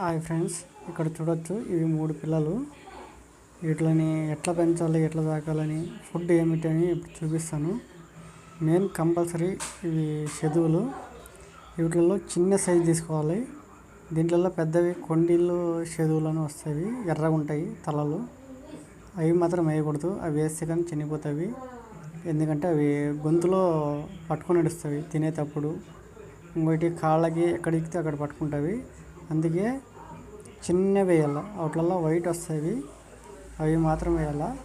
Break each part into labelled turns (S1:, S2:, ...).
S1: Hi friends ఇక్కడ చూడొచ్చు ఇవి మూడు పిల్లలు. వీటిని ఎట్లా పెంచాలి ఎట్లా సాకాలని ఫుడ్ ఏమిటని ఇప్పుడు చూపిస్తాను. మెయిన్ కంపల్సరీ ఇవి చదువులు వీటిల్లో చిన్న సైజు తీసుకోవాలి. దీంట్లో పెద్దవి కొండీళ్ళు చదువులను వస్తాయి. ఎర్రగా ఉంటాయి తలలు. అవి మాత్రం వేయకూడదు. అవి వేస్తే కానీ చనిపోతాయి. ఎందుకంటే అవి గొంతులో పట్టుకొని నడుస్తాయి తినేటప్పుడు. ఇంకోటి కాళ్ళకి ఎక్కడ ఎక్కితే అక్కడ పట్టుకుంటాయి. అందుకే చిన్నవి వేయాల. వాటిల్లో వైట్ వస్తాయి. అవి మాత్రం వేయాల?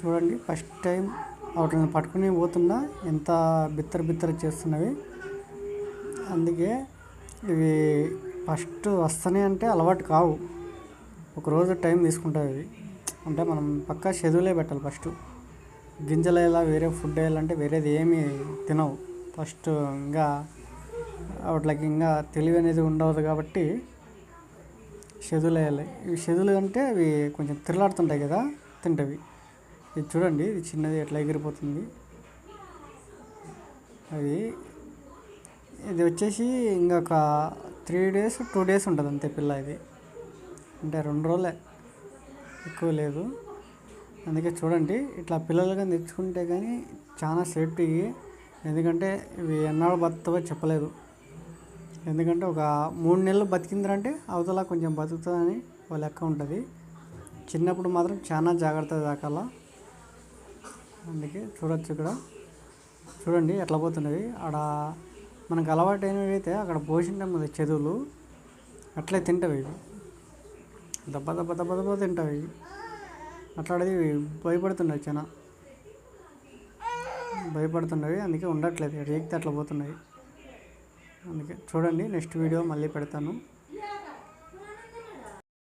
S1: చూడండి ఫస్ట్ టైం వాటిని పట్టుకుని పోతున్నా ఎంత బిత్తర బిత్తర చేస్తున్నవి. అందుకే ఇవి ఫస్ట్ వస్తాయి అంటే అలవాటు కావు. ఒకరోజు టైం తీసుకుంటాయి ఇవి అంటే మనం పక్కా షెడ్యూలే పెట్టాలి ఫస్ట్. గింజలు ఎలా వేరే ఫుడ్ వేయాలంటే వేరేది ఏమీ తినవు. ఫస్ట్ ఇంకా వాటికి ఇంకా తెలివి అనేది ఉండదు కాబట్టి షెదులు వేయాలి. ఇవి షెదులు అంటే అవి కొంచెం తిరలాడుతుంటాయి కదా తింటవి. ఇది చూడండి ఇది చిన్నది ఎట్లా ఎగిరిపోతుంది. అది ఇది వచ్చేసి ఇంకొక త్రీ డేస్ టూ డేస్ ఉంటుంది అంతే పిల్ల ఇది. అంటే రెండు రోజులే ఎక్కువ లేదు. అందుకే చూడండి ఇట్లా పిల్లలుగా తెచ్చుకుంటే కానీ చాలా సేఫ్టీ. ఎందుకంటే ఇవి ఎన్నాళ్ళు బతుకుతావో చెప్పలేదు. ఎందుకంటే ఒక మూడు నెలలు బతికిందంటే అవతల కొంచెం బతుకుతుందని ఒక లెక్క ఉంటుంది. చిన్నప్పుడు మాత్రం చాలా జాగ్రత్త దాకాల. అందుకే చూడొచ్చు ఇక్కడ. చూడండి ఎట్లా పోతున్నవి ఆడ మనకు అలవాటైనవి అయితే అక్కడ పోసింటాం కదా చదువులు. అట్లే తింటవి. ఇవి దెబ్బ దెబ్బ దెబ్బ దెబ్బ తింటవి. ఇవి అట్లాంటిది భయపడుతున్నాయి చాలా భయపడుతున్నవి. అందుకే ఉండట్లేదు. రేగితే అట్లా పోతున్నాయి అందుకే చూడండి నెక్స్ట్ వీడియో మళ్ళీ పెడతాను.